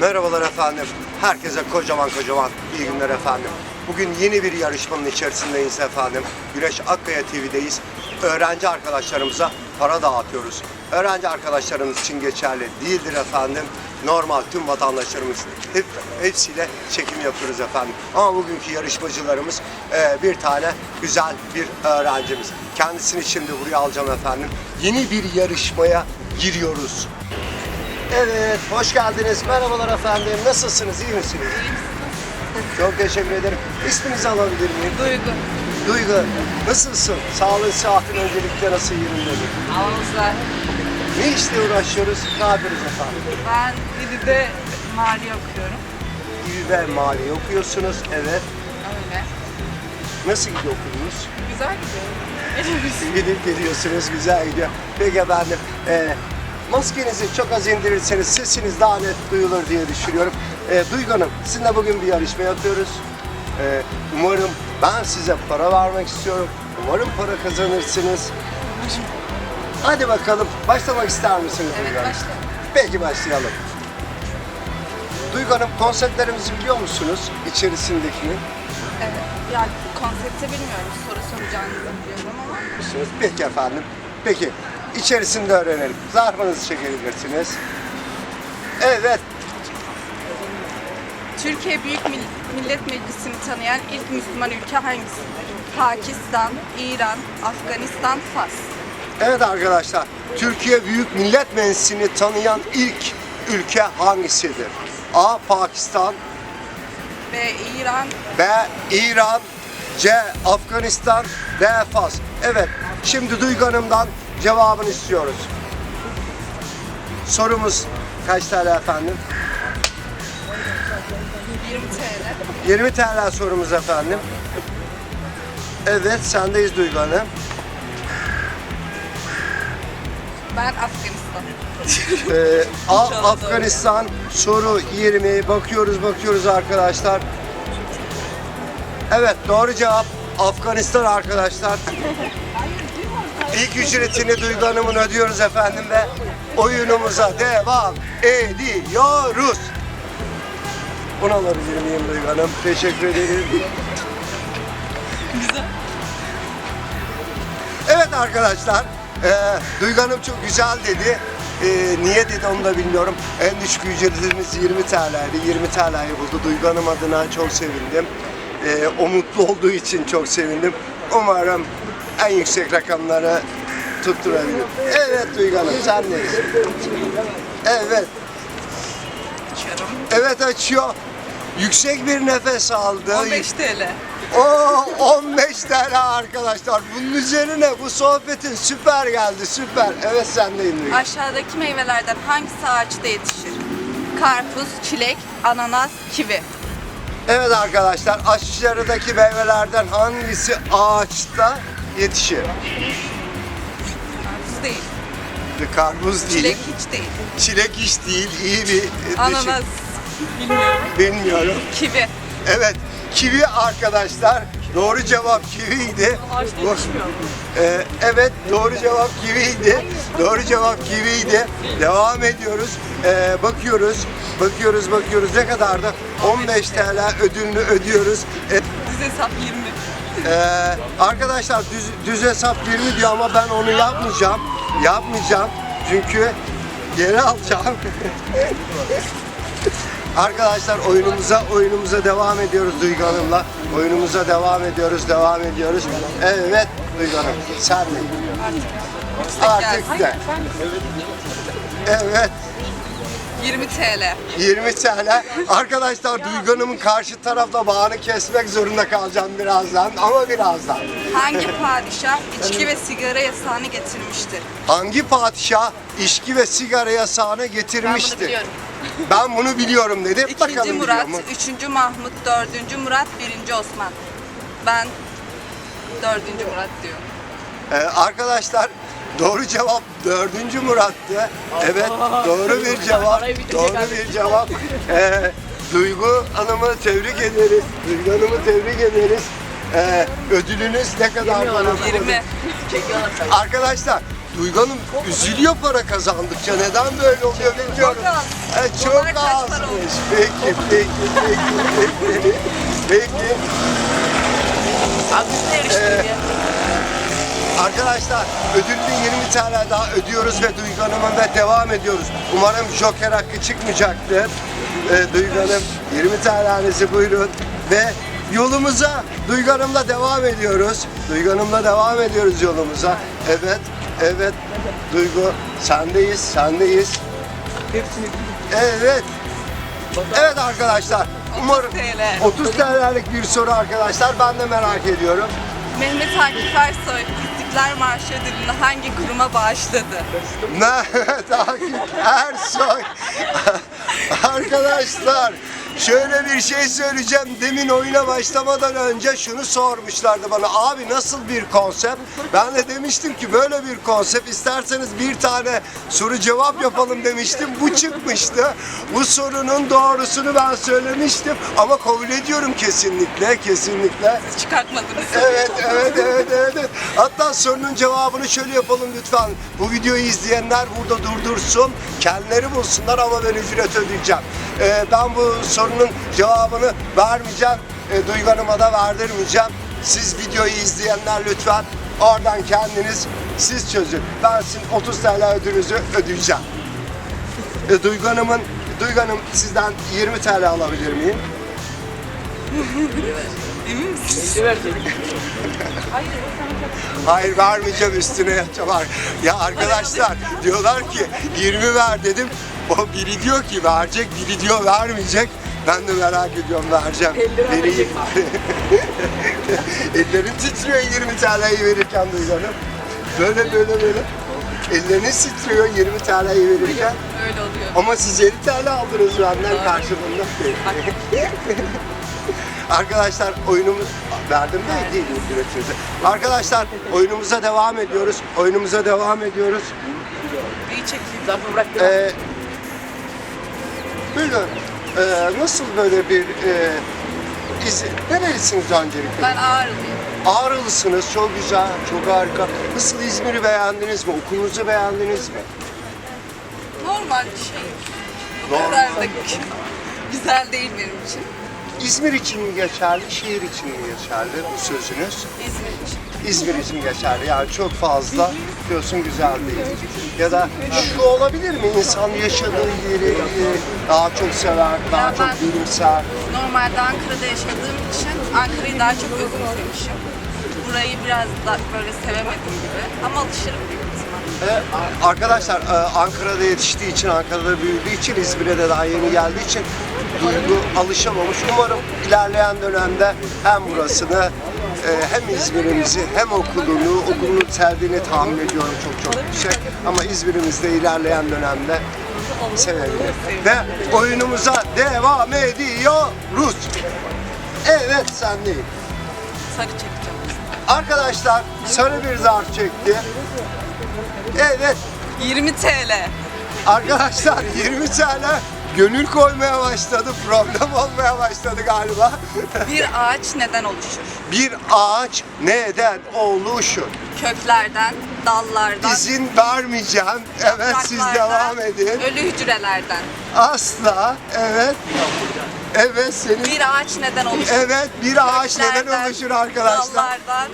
Merhabalar efendim. Herkese kocaman kocaman iyi günler efendim. Bugün yeni bir yarışmanın içerisindeyiz efendim. Güneş Akkaya TV'deyiz. Öğrenci arkadaşlarımıza para dağıtıyoruz. Öğrenci arkadaşlarımız için geçerli değildir efendim. Normal tüm vatandaşlarımız hep, hepsiyle çekim yapıyoruz efendim. Ama bugünkü yarışmacılarımız e, bir tane güzel bir öğrencimiz. Kendisini şimdi buraya alacağım efendim. Yeni bir yarışmaya giriyoruz. Evet, hoş geldiniz. Merhabalar efendim. Nasılsınız? İyi misiniz? Çok teşekkür ederim. İsminizi alabilir miyim? Duygu. Duygu. Nasılsın? Sağlığın, sıhhatin öncelikle nasıl yerinde mi? Havuzlar. Ne işle uğraşıyoruz? Ne yapıyoruz efendim? Ben İDİ'de mali okuyorum. İyi ve mali okuyorsunuz. Evet. Öyle. Nasıl gidiyor okulunuz? Güzel gidiyor. Gidip geliyorsunuz. Güzel gidiyor. Peki efendim. E, maskenizi çok az indirirseniz sesiniz daha net duyulur diye düşünüyorum. E, Duygu Hanım, sizinle bugün bir yarışma yapıyoruz. E, umarım ben size para vermek istiyorum. Umarım para kazanırsınız. Hadi bakalım. Başlamak ister misiniz Evet, Duygu Hanım? başlayalım. Peki başlayalım. Duygu Hanım konseptlerimizi biliyor musunuz? İçerisindekini. Evet. Yani konsepti bilmiyorum. Soru soracağınızı biliyorum ama. Peki efendim. Peki içerisinde öğrenelim. Zarfınızı çekebilirsiniz. Evet. Türkiye Büyük Mil- Millet Meclisi'ni tanıyan ilk Müslüman ülke hangisidir? Pakistan, İran, Afganistan, Fas. Evet arkadaşlar. Türkiye Büyük Millet Meclisi'ni tanıyan ilk ülke hangisidir? A. Pakistan B. İran, B. İran C. Afganistan D. Fas. Evet. Şimdi Duygu Hanım'dan cevabını istiyoruz. Sorumuz kaç TL efendim? 20 TL. 20 TL sorumuz efendim. Evet sendeyiz Duygu Hanım. Ben Afganistan. Ee, A- İnşallah doğru. Afganistan soru 20 bakıyoruz bakıyoruz arkadaşlar. Evet doğru cevap Afganistan arkadaşlar. İlk ücretini Duygu Hanım'ın ödüyoruz efendim ve oyunumuza devam ediyoruz. Bunu alabilir miyim Duygu Hanım? Teşekkür ederim. Evet arkadaşlar, e, Duygu Hanım çok güzel dedi. E, niye dedi onu da bilmiyorum. En düşük ücretimiz 20 TL'ydi. 20 TL'yi buldu. Duygu Hanım adına çok sevindim. E, o mutlu olduğu için çok sevindim. Umarım en yüksek rakamları tutturabilir. Evet Duygu Hanım, sen nesin? Evet, evet açıyor. Yüksek bir nefes aldı. 15 TL. O 15 TL arkadaşlar. Bunun üzerine bu sohbetin süper geldi süper. Evet sen de indin. Aşağıdaki meyvelerden hangisi ağaçta yetişir? Karpuz, çilek, ananas, kivi. Evet arkadaşlar aşağıdaki meyvelerden hangisi ağaçta yetişir? Karpuz değil. Karpuz değil. Çilek hiç değil. Çilek hiç değil. İyi bir Ananas. Bilmiyorum. Bilmiyorum. Kivi. Evet. Kivi arkadaşlar. Doğru cevap kiviydi. Bu- yetişmiyor. Ee, evet doğru cevap kiviydi. Doğru cevap kiviydi. Devam ediyoruz. Ee, bakıyoruz. Bakıyoruz bakıyoruz. Ne kadardı? 15 TL ödülünü ödüyoruz. Ee, Düz hesap 20. ee, arkadaşlar düz, düz hesap 20 diyor ama ben onu yapmayacağım. Yapmayacağım. Çünkü geri alacağım. Arkadaşlar oyunumuza oyunumuza devam ediyoruz Duygu Hanım'la. Oyunumuza devam ediyoruz, devam ediyoruz. Evet Duygu Hanım, sen mi? Artık de. Evet, 20 TL. 20 TL. Arkadaşlar Duygu Hanım'ın karşı tarafta bağını kesmek zorunda kalacağım birazdan ama birazdan. Hangi padişah içki ve sigara yasağını getirmiştir? Hangi padişah içki ve sigara yasağını Ben bunu getirmiştir? biliyorum. Ben bunu biliyorum dedi. İkinci Bakalım Murat, biliyor mu? üçüncü Mahmut, dördüncü Murat, birinci Osman. Ben dördüncü Murat diyorum. Ee, arkadaşlar doğru cevap dördüncü Murat'tı. Evet doğru bir cevap. Doğru bir cevap. Ee, Duygu Hanım'ı tebrik ederiz. Duygu Hanım'ı tebrik ederiz. Ee, ödülünüz ne kadar? bana? 20. Arkadaşlar Duygu Hanım üzülüyor para kazandıkça. Neden böyle oluyor bilmiyorum. Çok az. E, çok azmış. Peki, peki, peki, peki. Peki. Arkadaşlar ödüllü 20 TL daha ödüyoruz ve Duygu Hanım'ın ve devam ediyoruz. Umarım Joker hakkı çıkmayacaktır. Ee, Duygu Hanım 20 TL'nizi buyurun ve yolumuza Duygu Hanım'la devam ediyoruz. Duygu Hanım'la devam ediyoruz yolumuza. Evet, evet Duygu sendeyiz, sendeyiz. Evet. Evet arkadaşlar. Umarım TL. 30 TL'lik bir soru arkadaşlar. Ben de merak ediyorum. Mehmet Akif Ersoy İstiklal Marşı ödülünü hangi kuruma bağışladı? Mehmet Akif Ersoy. Arkadaşlar şöyle bir şey söyleyeceğim. Demin oyuna başlamadan önce şunu sormuşlardı bana. Abi nasıl bir konsept? Ben de demiştim ki böyle bir konsept. isterseniz bir tane soru cevap yapalım demiştim. Bu çıkmıştı. Bu sorunun doğrusunu ben söylemiştim. Ama kabul ediyorum kesinlikle. Kesinlikle. Çıkartmadınız. Evet, evet, evet, evet, evet. Hatta sorunun cevabını şöyle yapalım lütfen. Bu videoyu izleyenler burada durdursun, kendileri bulsunlar ama ben ücret ödeyeceğim. Ee, ben bu sorunun cevabını vermeyeceğim, e, Duygu Hanım'a da verdirmeyeceğim. Siz videoyu izleyenler lütfen oradan kendiniz siz çözün. Ben sizin 30 TL ödülünüzü ödeyeceğim. E, Duygu Hanım'ın, Duygu Hanım sizden 20 TL alabilir miyim? Emin misiniz? Hayır vermeyeceğim üstüne yatacağım. Ya arkadaşlar diyorlar ki 20 ver dedim. O biri diyor ki verecek, biri diyor vermeyecek. Ben de merak ediyorum vereceğim. Vereyim. Ellerim titriyor 20 TL'yi verirken Duygu Hanım. Böyle böyle böyle. Elleriniz titriyor 20 TL'yi verirken. Öyle oluyor. Ama siz 50 TL aldınız benden karşılığında. Arkadaşlar oyunumuz verdim de değil ücretinizi. Arkadaşlar oyunumuza devam ediyoruz. Oyunumuza devam ediyoruz. İyi çekeyim. Ee, buyurun. Ee, nasıl böyle bir e, izi, nerelisiniz öncelikle? Ben ağrılıyım. Ağrılısınız, çok güzel, çok harika. Nasıl İzmir'i beğendiniz mi? Okulunuzu beğendiniz mi? Normal bir şey. O Normal. kadar da güzel değil benim için. İzmir için mi geçerli, şehir için mi geçerli bu sözünüz? İzmir için. İzmir için geçerli. Yani çok fazla diyorsun güzel değil. Ya da şu olabilir mi? İnsan yaşadığı yeri e, daha çok sever, daha Ya çok benimser. Normalde Ankara'da yaşadığım için Ankara'yı daha çok özümsemişim. Burayı biraz da böyle sevemedim gibi. Ama alışırım büyük ihtimal. E, a- arkadaşlar e, Ankara'da yetiştiği için, Ankara'da büyüdüğü için, İzmir'e de daha yeni geldiği için duygu alışamamış. Umarım ilerleyen dönemde hem burasını hem İzmir'imizi hem okulunu, okulunu sevdiğini tahmin ediyorum çok çok yüksek. Ama İzmir'imizde ilerleyen dönemde sevebilir. Ve oyunumuza devam ediyoruz. Evet sen değil. Sarı çekeceğim. Arkadaşlar sarı bir zarf çekti. Evet 20 TL. Arkadaşlar 20 tane gönül koymaya başladı. Problem olmaya başladı galiba. Bir ağaç neden oluşur? Bir ağaç neden oluşur? Köklerden, dallardan, İzin vermeyeceğim. Evet siz devam edin. Ölü hücrelerden. Asla. Evet. Evet senin. Bir ağaç neden oluşur? Evet bir ağaç neden Köklerden, oluşur arkadaşlar? Dallardan,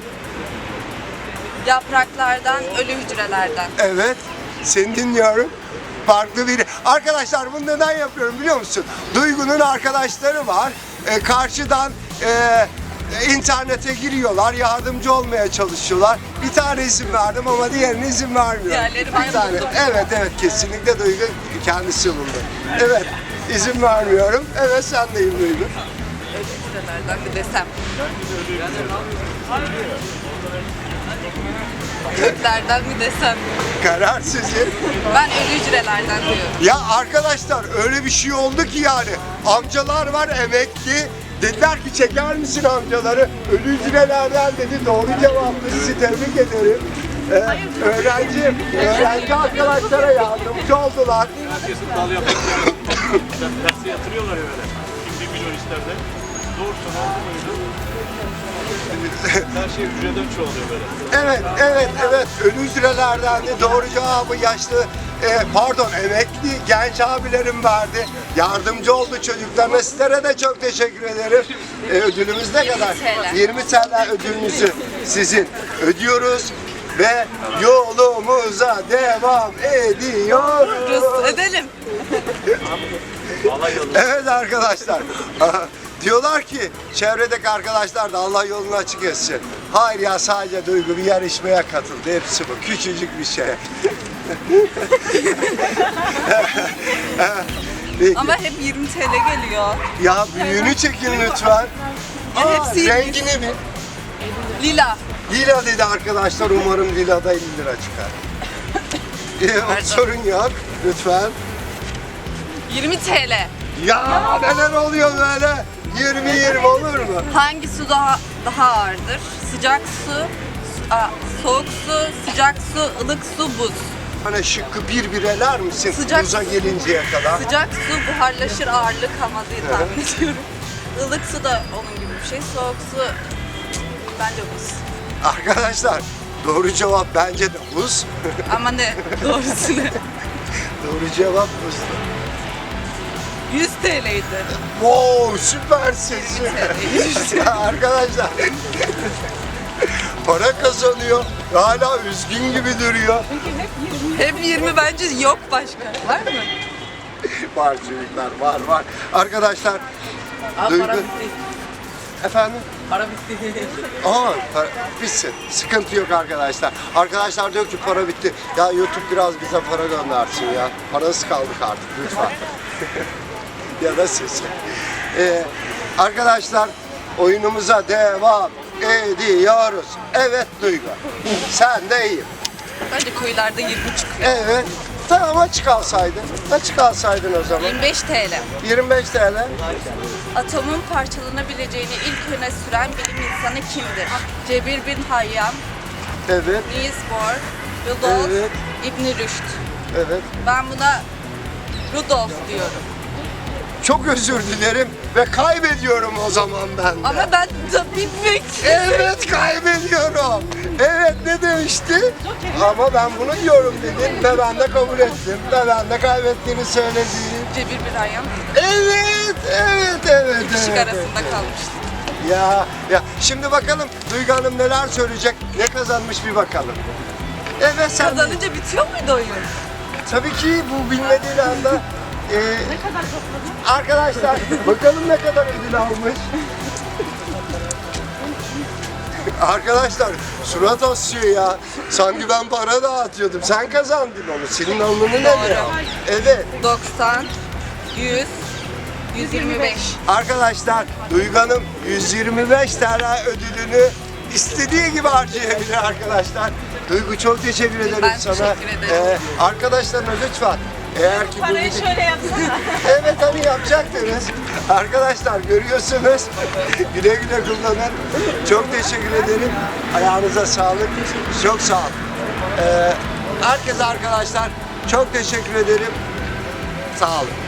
yapraklardan, ölü hücrelerden. Evet, seni dinliyorum. Farklı biri. Arkadaşlar bunu neden yapıyorum biliyor musun? Duygu'nun arkadaşları var. Ee, karşıdan e, internete giriyorlar, yardımcı olmaya çalışıyorlar. Bir tane isim verdim ama diğerine izin vermiyorum. Diğerleri ben Bir tane. buldum. Evet, evet kesinlikle Duygu kendisi buldu. Evet, izin vermiyorum. Evet sendeyim Duygu. Ölü hücrelerden mi desem? Köklerden mi desem? Karar sizin. Ben ölü hücrelerden diyorum. Ya arkadaşlar öyle bir şey oldu ki yani. Amcalar var emekli. Dediler ki çeker misin amcaları? Ölü hücrelerden dedi. Doğru cevaptı. Sizi tebrik ederim. Ee, öğrenci, öğrenci arkadaşlara yardımcı oldular. Herkesin dal yaparken derse yatırıyorlar ya böyle. Kim bir Dursun oldu muydu? Her şey hücreden çoğalıyor böyle. Evet, evet, evet. Ölü hücrelerden de doğru cevabı yaşlı, e, pardon emekli genç abilerim verdi. Yardımcı oldu çocuklarına. Sizlere de çok teşekkür ederim. E, ödülümüz ne 20 kadar? TL. 20 TL ödülünüzü sizin ödüyoruz ve yolumuza devam ediyoruz. Edelim. Evet arkadaşlar. Diyorlar ki çevredeki arkadaşlar da Allah yolunu açık etsin. Hayır ya sadece Duygu bir yarışmaya katıldı. Hepsi bu. Küçücük bir şey. Peki. Ama hep 20 TL geliyor. Ya büyüğünü çekin lütfen. Ya Aa, hepsi yirmi. rengini bil. Lila. Lila dedi arkadaşlar. Umarım Lila'da 50 lira çıkar. Ee, sorun yok. Lütfen. 20 TL. Ya neler oluyor böyle? 20-20 olur mu? Hangi su daha daha ağırdır? Sıcak su, su- aa, soğuk su, sıcak su, ılık su, buz. Hani şıkkı bir bir eler misin Sıcak- buza gelinceye kadar? Sıcak su buharlaşır ağırlık ama diye tahmin ediyorum. Ilık su da onun gibi bir şey. Soğuk su bence buz. Arkadaşlar doğru cevap bence de buz. Ama ne? Doğrusu ne? doğru cevap buz. 100 TL'ydi. Wow süpersin. Ya Arkadaşlar para kazanıyor. Hala üzgün gibi duruyor. Hep 20 bence yok başka. Var mı? var çocuklar var var. Arkadaşlar Duygu. Efendim? Para bitti. Aa, para, bitsin. Sıkıntı yok arkadaşlar. Arkadaşlar diyor ki para bitti. Ya YouTube biraz bize para göndersin ya. Parası kaldık artık lütfen. ya da siz. Ee, arkadaşlar oyunumuza devam ediyoruz. Evet Duygu. Sen de iyi. Bence koyularda 20 çıkıyor. Evet. Tamam açık alsaydın. Açık alsaydın o zaman. 25 TL. 25 TL. Atomun parçalanabileceğini ilk öne süren bilim insanı kimdir? Cebir bin Hayyam, Evet. Niels Bohr, Rudolf Evet. İbni Rüşd. Evet. Ben buna Rudolf diyorum. Çok özür dilerim ve kaybediyorum o zaman ben de. Ama ben bilmek. Evet kaybediyorum. Evet ne demişti? Ama ben bunu diyorum dedin ve ben de kabul ettim ve ben de kaybettiğini söyledim. Cebir bin Hayyam Evet, evet, evet. kişi evet, arasında evet. kalmıştı. Ya, ya şimdi bakalım Duygu Hanım neler söyleyecek, ne kazanmış bir bakalım. Evet sen Kazanınca bitiyor muydu oyun? Tabii ki bu bilmediğin anda e, ne kadar topladın? Arkadaşlar bakalım ne kadar ödül almış. Arkadaşlar surat asıyor ya. Sanki ben para dağıtıyordum. Sen kazandın onu. Senin alnını ne ya? Evet. 90, 100, 125. Arkadaşlar Duygu Hanım 125 TL ödülünü istediği gibi harcayabilir arkadaşlar. Duygu çok teşekkür ederim Ben sana. teşekkür ederim. Ee, arkadaşlarına lütfen eğer ki Parayı video- şöyle yapsana. Evet hani yapacaktınız. Arkadaşlar görüyorsunuz. güle güle kullanın. Çok teşekkür ederim. Ayağınıza sağlık. Çok sağ olun. Ee, herkese arkadaşlar çok teşekkür ederim. Sağ olun.